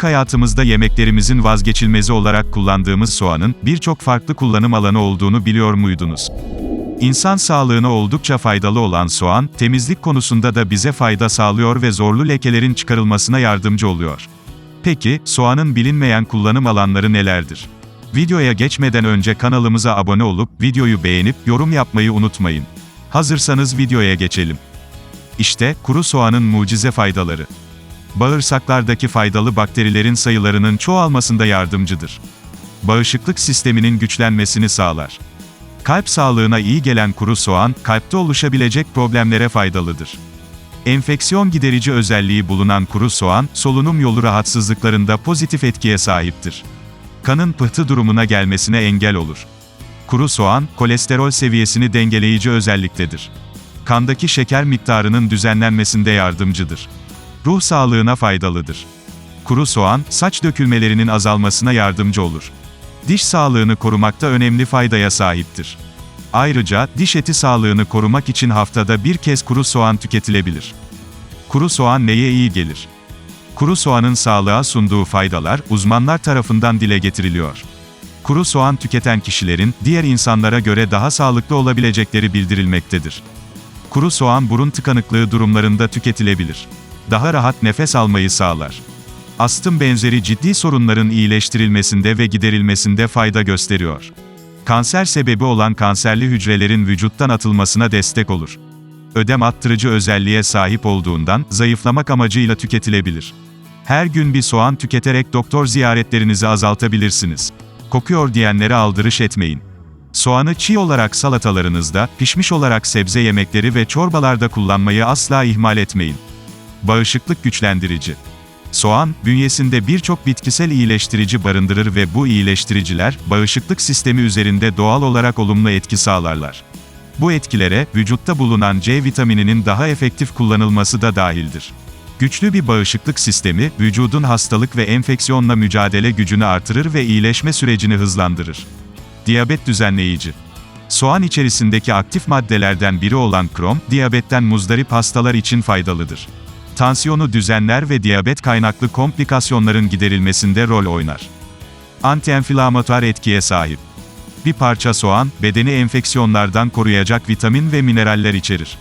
Günlük hayatımızda yemeklerimizin vazgeçilmezi olarak kullandığımız soğanın birçok farklı kullanım alanı olduğunu biliyor muydunuz? İnsan sağlığına oldukça faydalı olan soğan, temizlik konusunda da bize fayda sağlıyor ve zorlu lekelerin çıkarılmasına yardımcı oluyor. Peki, soğanın bilinmeyen kullanım alanları nelerdir? Videoya geçmeden önce kanalımıza abone olup, videoyu beğenip, yorum yapmayı unutmayın. Hazırsanız videoya geçelim. İşte, kuru soğanın mucize faydaları. Bağırsaklardaki faydalı bakterilerin sayılarının çoğalmasında yardımcıdır. Bağışıklık sisteminin güçlenmesini sağlar. Kalp sağlığına iyi gelen kuru soğan, kalpte oluşabilecek problemlere faydalıdır. Enfeksiyon giderici özelliği bulunan kuru soğan, solunum yolu rahatsızlıklarında pozitif etkiye sahiptir. Kanın pıhtı durumuna gelmesine engel olur. Kuru soğan, kolesterol seviyesini dengeleyici özelliktedir. Kandaki şeker miktarının düzenlenmesinde yardımcıdır. Ruh sağlığına faydalıdır. Kuru soğan, saç dökülmelerinin azalmasına yardımcı olur. Diş sağlığını korumakta önemli faydaya sahiptir. Ayrıca, diş eti sağlığını korumak için haftada bir kez kuru soğan tüketilebilir. Kuru soğan neye iyi gelir? Kuru soğanın sağlığa sunduğu faydalar, uzmanlar tarafından dile getiriliyor. Kuru soğan tüketen kişilerin, diğer insanlara göre daha sağlıklı olabilecekleri bildirilmektedir. Kuru soğan burun tıkanıklığı durumlarında tüketilebilir. Daha rahat nefes almayı sağlar. Astım benzeri ciddi sorunların iyileştirilmesinde ve giderilmesinde fayda gösteriyor. Kanser sebebi olan kanserli hücrelerin vücuttan atılmasına destek olur. Ödem attırıcı özelliğe sahip olduğundan, zayıflamak amacıyla tüketilebilir. Her gün bir soğan tüketerek doktor ziyaretlerinizi azaltabilirsiniz. Kokuyor diyenlere aldırış etmeyin. Soğanı çiğ olarak salatalarınızda, pişmiş olarak sebze yemekleri ve çorbalarda kullanmayı asla ihmal etmeyin. Bağışıklık güçlendirici. Soğan, bünyesinde birçok bitkisel iyileştirici barındırır ve bu iyileştiriciler, bağışıklık sistemi üzerinde doğal olarak olumlu etki sağlarlar. Bu etkilere, vücutta bulunan C vitamininin daha efektif kullanılması da dahildir. Güçlü bir bağışıklık sistemi, vücudun hastalık ve enfeksiyonla mücadele gücünü artırır ve iyileşme sürecini hızlandırır. Diyabet düzenleyici. Soğan içerisindeki aktif maddelerden biri olan krom, diyabetten muzdarip hastalar için faydalıdır. Tansiyonu düzenler ve diyabet kaynaklı komplikasyonların giderilmesinde rol oynar. Antienflamatuar etkiye sahip. Bir parça soğan, bedeni enfeksiyonlardan koruyacak vitamin ve mineraller içerir.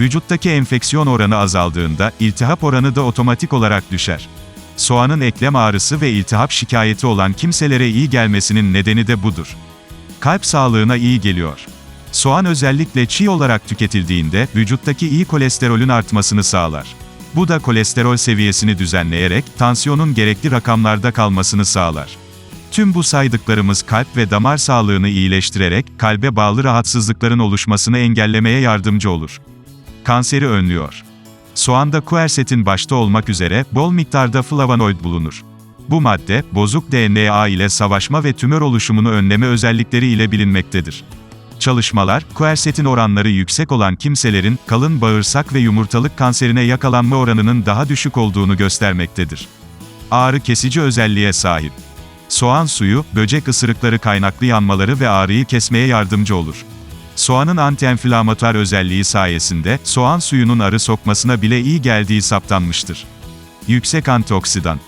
Vücuttaki enfeksiyon oranı azaldığında, iltihap oranı da otomatik olarak düşer. Soğanın eklem ağrısı ve iltihap şikayeti olan kimselere iyi gelmesinin nedeni de budur. Kalp sağlığına iyi geliyor. Soğan özellikle çiğ olarak tüketildiğinde, vücuttaki iyi kolesterolün artmasını sağlar. Bu da kolesterol seviyesini düzenleyerek, tansiyonun gerekli rakamlarda kalmasını sağlar. Tüm bu saydıklarımız kalp ve damar sağlığını iyileştirerek, kalbe bağlı rahatsızlıkların oluşmasını engellemeye yardımcı olur. Kanseri önlüyor. Soğanda kuersetin başta olmak üzere, bol miktarda flavonoid bulunur. Bu madde, bozuk DNA ile savaşma ve tümör oluşumunu önleme özellikleri ile bilinmektedir. Çalışmalar, kuersetin oranları yüksek olan kimselerin, kalın bağırsak ve yumurtalık kanserine yakalanma oranının daha düşük olduğunu göstermektedir. Ağrı kesici özelliğe sahip. Soğan suyu, böcek ısırıkları kaynaklı yanmaları ve ağrıyı kesmeye yardımcı olur. Soğanın antienflamatuar özelliği sayesinde, soğan suyunun arı sokmasına bile iyi geldiği saptanmıştır. Yüksek antioksidan.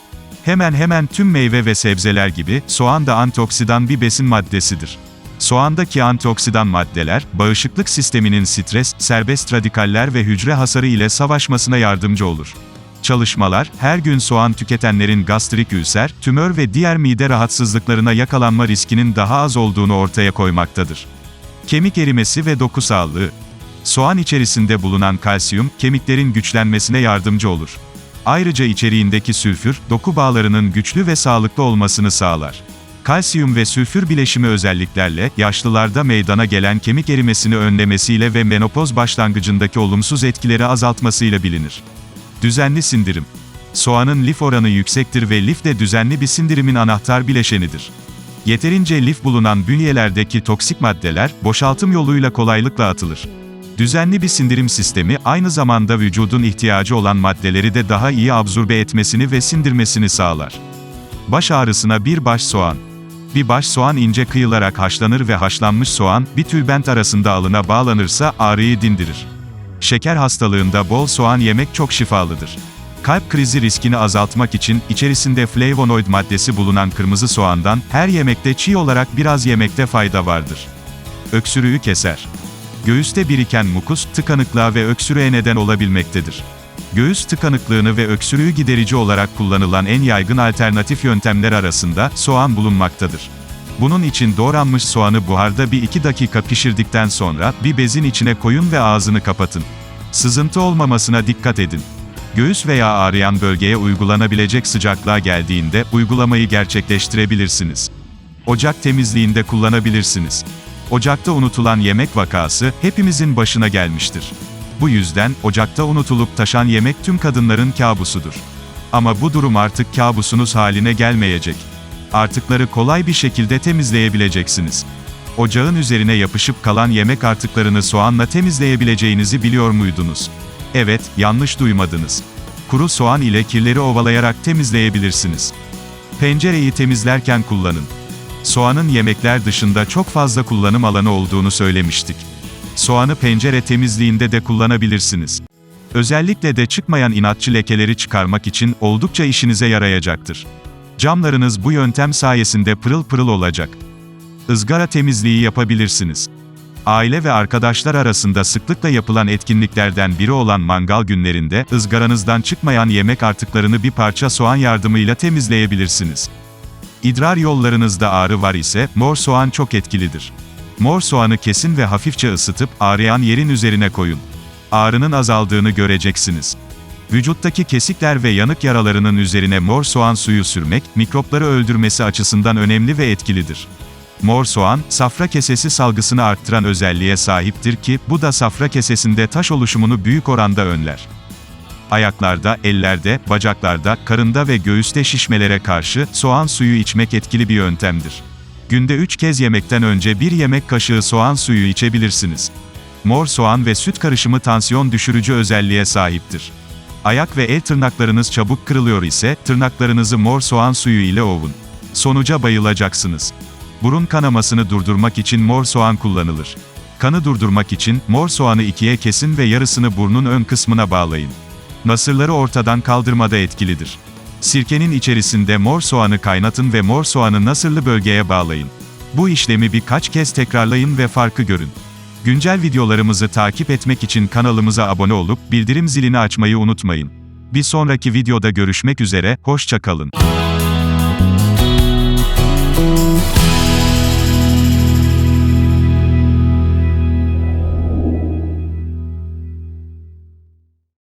Hemen hemen tüm meyve ve sebzeler gibi, soğan da antioksidan bir besin maddesidir. Soğandaki antioksidan maddeler, bağışıklık sisteminin stres, serbest radikaller ve hücre hasarı ile savaşmasına yardımcı olur. Çalışmalar, her gün soğan tüketenlerin gastrik ülser, tümör ve diğer mide rahatsızlıklarına yakalanma riskinin daha az olduğunu ortaya koymaktadır. Kemik erimesi ve doku sağlığı. Soğan içerisinde bulunan kalsiyum, kemiklerin güçlenmesine yardımcı olur. Ayrıca içeriğindeki sülfür, doku bağlarının güçlü ve sağlıklı olmasını sağlar. Kalsiyum ve sülfür bileşimi özelliklerle, yaşlılarda meydana gelen kemik erimesini önlemesiyle ve menopoz başlangıcındaki olumsuz etkileri azaltmasıyla bilinir. Düzenli sindirim. Soğanın lif oranı yüksektir ve lif de düzenli bir sindirimin anahtar bileşenidir. Yeterince lif bulunan bünyelerdeki toksik maddeler, boşaltım yoluyla kolaylıkla atılır. Düzenli bir sindirim sistemi, aynı zamanda vücudun ihtiyacı olan maddeleri de daha iyi absorbe etmesini ve sindirmesini sağlar. Baş ağrısına bir baş soğan. Bir baş soğan ince kıyılarak haşlanır ve haşlanmış soğan, bir tülbent arasında alına bağlanırsa, ağrıyı dindirir. Şeker hastalığında bol soğan yemek çok şifalıdır. Kalp krizi riskini azaltmak için içerisinde flavonoid maddesi bulunan kırmızı soğandan her yemekte çiğ olarak biraz yemekte fayda vardır. Öksürüğü keser. Göğüste biriken mukus, tıkanıklığa ve öksürüğe neden olabilmektedir. Göğüs tıkanıklığını ve öksürüğü giderici olarak kullanılan en yaygın alternatif yöntemler arasında soğan bulunmaktadır. Bunun için doğranmış soğanı buharda bir iki dakika pişirdikten sonra bir bezin içine koyun ve ağzını kapatın. Sızıntı olmamasına dikkat edin. Göğüs veya ağrıyan bölgeye uygulanabilecek sıcaklığa geldiğinde uygulamayı gerçekleştirebilirsiniz. Ocak temizliğinde kullanabilirsiniz. Ocakta unutulan yemek vakası hepimizin başına gelmiştir. Bu yüzden ocakta unutulup taşan yemek tüm kadınların kabusudur. Ama bu durum artık kabusunuz haline gelmeyecek. Artıkları kolay bir şekilde temizleyebileceksiniz. Ocağın üzerine yapışıp kalan yemek artıklarını soğanla temizleyebileceğinizi biliyor muydunuz? Evet, yanlış duymadınız. Kuru soğan ile kirleri ovalayarak temizleyebilirsiniz. Pencereyi temizlerken kullanın. Soğanın yemekler dışında çok fazla kullanım alanı olduğunu söylemiştik. Soğanı pencere temizliğinde de kullanabilirsiniz. Özellikle de çıkmayan inatçı lekeleri çıkarmak için oldukça işinize yarayacaktır. Camlarınız bu yöntem sayesinde pırıl pırıl olacak. Izgara temizliği yapabilirsiniz. Aile ve arkadaşlar arasında sıklıkla yapılan etkinliklerden biri olan mangal günlerinde, ızgaranızdan çıkmayan yemek artıklarını bir parça soğan yardımıyla temizleyebilirsiniz. İdrar yollarınızda ağrı var ise, mor soğan çok etkilidir. Mor soğanı kesin ve hafifçe ısıtıp, ağrıyan yerin üzerine koyun. Ağrının azaldığını göreceksiniz. Vücuttaki kesikler ve yanık yaralarının üzerine mor soğan suyu sürmek, mikropları öldürmesi açısından önemli ve etkilidir. Mor soğan, safra kesesi salgısını arttıran özelliğe sahiptir ki, bu da safra kesesinde taş oluşumunu büyük oranda önler. Ayaklarda, ellerde, bacaklarda, karında ve göğüste şişmelere karşı, soğan suyu içmek etkili bir yöntemdir. Günde 3 kez yemekten önce bir yemek kaşığı soğan suyu içebilirsiniz. Mor soğan ve süt karışımı tansiyon düşürücü özelliğe sahiptir. Ayak ve el tırnaklarınız çabuk kırılıyor ise, tırnaklarınızı mor soğan suyu ile ovun. Sonuca bayılacaksınız. Burun kanamasını durdurmak için mor soğan kullanılır. Kanı durdurmak için, mor soğanı ikiye kesin ve yarısını burnun ön kısmına bağlayın. Nasırları ortadan kaldırmada etkilidir. Sirkenin içerisinde mor soğanı kaynatın ve mor soğanı nasırlı bölgeye bağlayın. Bu işlemi birkaç kez tekrarlayın ve farkı görün. Güncel videolarımızı takip etmek için kanalımıza abone olup bildirim zilini açmayı unutmayın. Bir sonraki videoda görüşmek üzere, hoşça kalın.